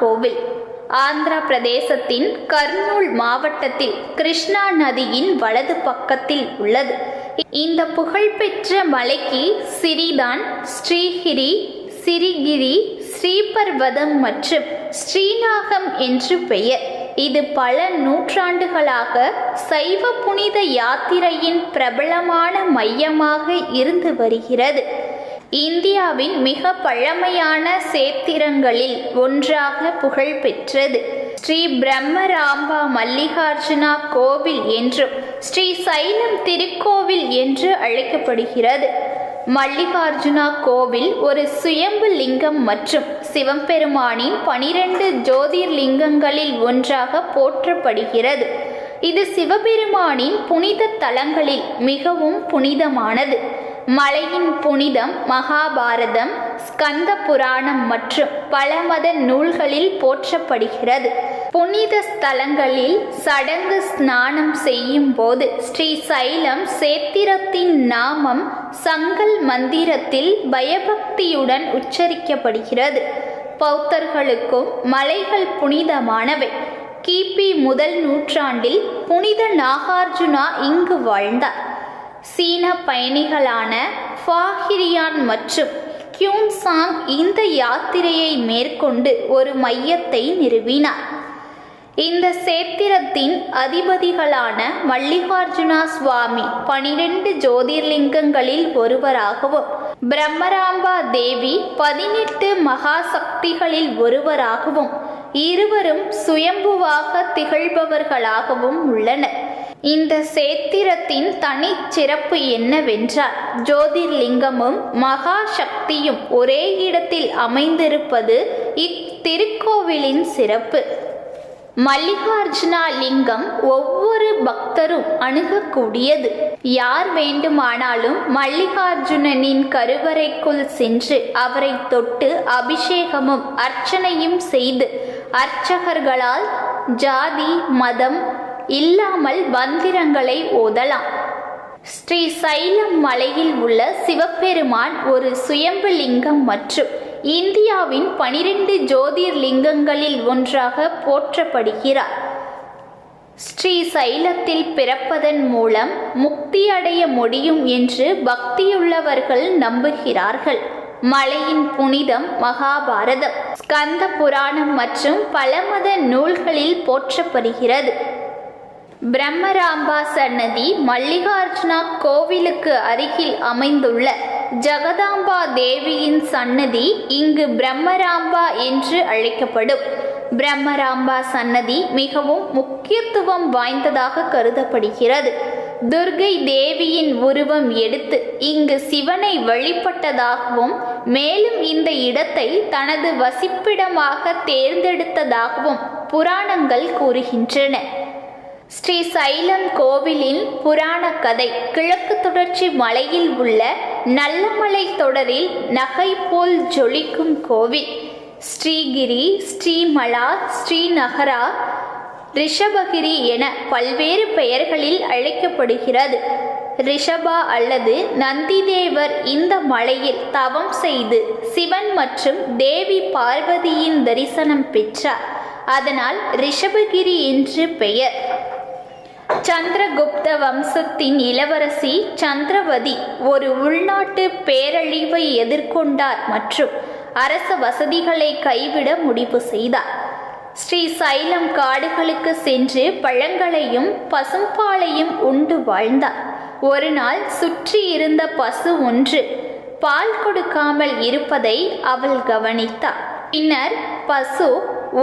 கோவில் ஆந்திர பிரதேசத்தின் கர்னூல் மாவட்டத்தில் கிருஷ்ணா நதியின் வலது பக்கத்தில் உள்ளது. இந்த புகழ்பெற்ற மலைக்கு சிறிதான் ஸ்ரீஹிரி சிறிகிரி ஸ்ரீபர்வதம் மற்றும் ஸ்ரீநாகம் என்று பெயர். இது பல நூற்றாண்டுகளாக சைவ புனித யாத்திரையின் பிரபலமான மையமாக இருந்து வருகிறது. இந்தியாவின் மிக பழமையான சேத்திரங்களில் ஒன்றாக புகழ்பெற்றது ஸ்ரீ பிரம்மராம்பா மல்லிகார்ஜுனா கோவில் என்றும் ஸ்ரீ சைலம் திருக்கோவில் என்று அழைக்கப்படுகிறது. மல்லிகார்ஜுனா கோவில் ஒரு சுயம்பு லிங்கம் மற்றும் சிவபெருமானின் பனிரெண்டு ஜோதிர்லிங்கங்களில் ஒன்றாக போற்றப்படுகிறது. இது சிவபெருமானின் புனித தலங்களில் மிகவும் புனிதமானது. மலையின் புனிதம் மகாபாரதம் ஸ்கந்த புராணம் மற்றும் பல மத நூல்களில் போற்றப்படுகிறது. புனித ஸ்தலங்களில் சடங்கு ஸ்நானம் செய்யும் போது ஸ்ரீ சைலம் சேத்திரத்தின் நாமம் சங்கல் மந்திரத்தில் பயபக்தியுடன் உச்சரிக்கப்படுகிறது. பௌத்தர்களுக்கும் மலைகள் புனிதமானவை. கிபி முதல் நூற்றாண்டில் புனித நாகார்ஜுனா இங்கு வாழ்ந்தார். சீன பயணிகளான ஃபாஹிரியான் மற்றும் கியூன்சாங் இந்த யாத்திரையை மேற்கொண்டு ஒரு மையத்தை நிறுவினார். இந்த சேத்திரத்தின் அதிபதிகளான மல்லிகார்ஜுனா சுவாமி பனிரெண்டு ஜோதிர்லிங்கங்களில் ஒருவராகவும் பிரம்மராம்பா தேவி பதினெட்டு மகாசக்திகளில் ஒருவராகவும் இருவரும் சுயம்புவாக திகழ்பவர்களாகவும் உள்ளனர். இந்த சேத்திரத்தின் தனிச்சிறப்பு என்னவென்றால் ஜோதிர்லிங்கமும் மகா சக்தியும் ஒரே இடத்தில் அமைந்திருப்பது இத்திருக்கோவிலின் சிறப்பு. மல்லிகார்ஜுனா லிங்கம் ஒவ்வொரு பக்தரும் அணுகக்கூடியது. யார் வேண்டுமானாலும் மல்லிகார்ஜுனனின் கருவறைக்குள் சென்று அவரை தொட்டு அபிஷேகமும் அர்ச்சனையும் செய்து அர்ச்சகர்களால் ஜாதி மதம் இல்லாமல் மந்திரங்களை ஓதலாம். ஸ்ரீ சைலம் மலையில் உள்ள சிவபெருமான் ஒரு சுயம்பு லிங்கம் மற்றும் இந்தியாவின் பனிரெண்டு ஜோதிர்லிங்கங்களில் ஒன்றாக போற்றப்படுகிறார். ஸ்ரீ சைலத்தில் பிறப்பதன் மூலம் முக்தி அடைய முடியும் என்று பக்தியுள்ளவர்கள் நம்புகிறார்கள். மலையின் புனிதம் மகாபாரதம் ஸ்கந்த புராணம் மற்றும் பல மத நூல்களில் போற்றப்படுகிறது. பிரம்மராம்பா சன்னதி மல்லிகார்ஜுனா கோவிலுக்கு அருகில் அமைந்துள்ள ஜெகதாம்பா தேவியின் சன்னதி இங்கு பிரம்மராம்பா என்று அழைக்கப்படும். பிரம்மராம்பா சன்னதி மிகவும் முக்கியத்துவம் வாய்ந்ததாக கருதப்படுகிறது. துர்கை தேவியின் உருவம் எடுத்து இங்கு சிவனை வழிபட்டதாகவும் மேலும் இந்த இடத்தை தனது வசிப்பிடமாக தேர்ந்தெடுத்ததாகவும் புராணங்கள் கூறுகின்றன. ஸ்ரீ சைலம் கோவிலின் புராண கதை கிழக்கு தொடர்ச்சி மலையில் உள்ள நல்லமலை தொடரில் நகை போல் ஜொலிக்கும் கோவில். ஸ்ரீகிரி ஸ்ரீமலா ஸ்ரீநகரா ரிஷபகிரி என பல்வேறு பெயர்களில் அழைக்கப்படுகிறது. ரிஷபா அல்லது நந்திதேவர் இந்த மலையில் தவம் செய்து சிவன் மற்றும் தேவி பார்வதியின் தரிசனம் பெற்றார். அதனால் ரிஷபகிரி என்று பெயர். சந்திரகுப்த வம்சத்தின் இளவரசி சந்திரவதி ஒரு உள்நாட்டு பேரழிவை எதிர்கொண்டார் மற்றும் அரச வசதிகளை கைவிட முடிவு செய்தார். ஸ்ரீ சைலம் காடுகளுக்கு சென்று பழங்களையும் பசும்பாலையும் உண்டு வாழ்ந்தார். ஒரு நாள் சுற்றி இருந்த பசு ஒன்று பால் கொடுக்காமல் இருப்பதை அவள் கவனித்தார் பின்னர் பசு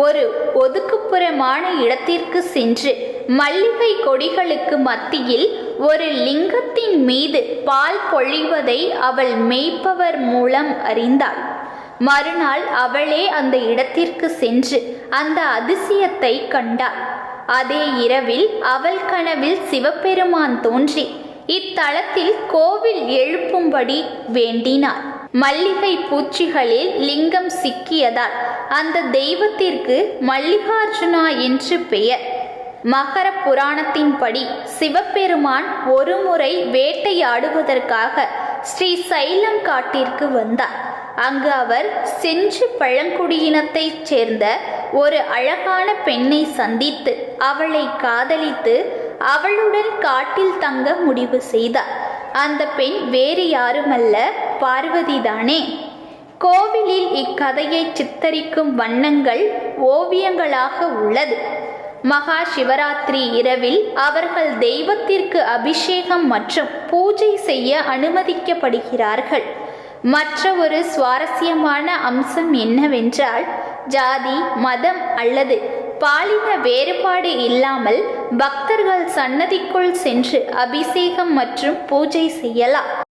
ஒரு ஒதுக்குப்புறமான இடத்திற்கு சென்று மல்லிகை கொடிகளுக்கு மத்தியில் ஒரு லிங்கத்தின் மீது பால் பொழிவதை அவள் மேய்ப்பவர் மூலம் அறிந்தாள். மறுநாள் அவளே அந்த இடத்திற்கு சென்று அந்த அதிசயத்தை கண்டாள். அதே இரவில் அவள் கனவில் சிவபெருமான் தோன்றி இத்தலத்தில் கோவில் எழுப்பும்படி வேண்டினார் மல்லிகை பூச்சிகளில் லிங்கம் சிக்கியதால் அந்த தெய்வத்திற்கு மல்லிகார்ஜுனா என்று பெயர். மகர புராணத்தின்படி சிவபெருமான் ஒருமுறை வேட்டையாடுவதற்காக ஸ்ரீ சைலம் காட்டிற்கு வந்தார். அங்கு அவர் செஞ்சு பழங்குடியினத்தைச் சேர்ந்த ஒரு அழகான பெண்ணை சந்தித்து அவளை காதலித்து அவளுடன் காட்டில் தங்க முடிவு செய்தார். அந்த பெண் வேறு யாருமல்ல பார்வதிதானே கோவிலில் இக்கதையை சித்தரிக்கும் வண்ணங்கள் ஓவியங்களாக உள்ளது. மகா சிவராத்திரி இரவில் அவர்கள் தெய்வத்திற்கு அபிஷேகம் மற்றும் பூஜை செய்ய அனுமதிக்கப்படுகிறார்கள். மற்ற ஒரு சுவாரஸ்யமான அம்சம் என்னவென்றால் ஜாதி மதம் அல்லது பாலின வேறுபாடு இல்லாமல் பக்தர்கள் சன்னதிக்குள் சென்று அபிஷேகம் மற்றும் பூஜை செய்யலாம்.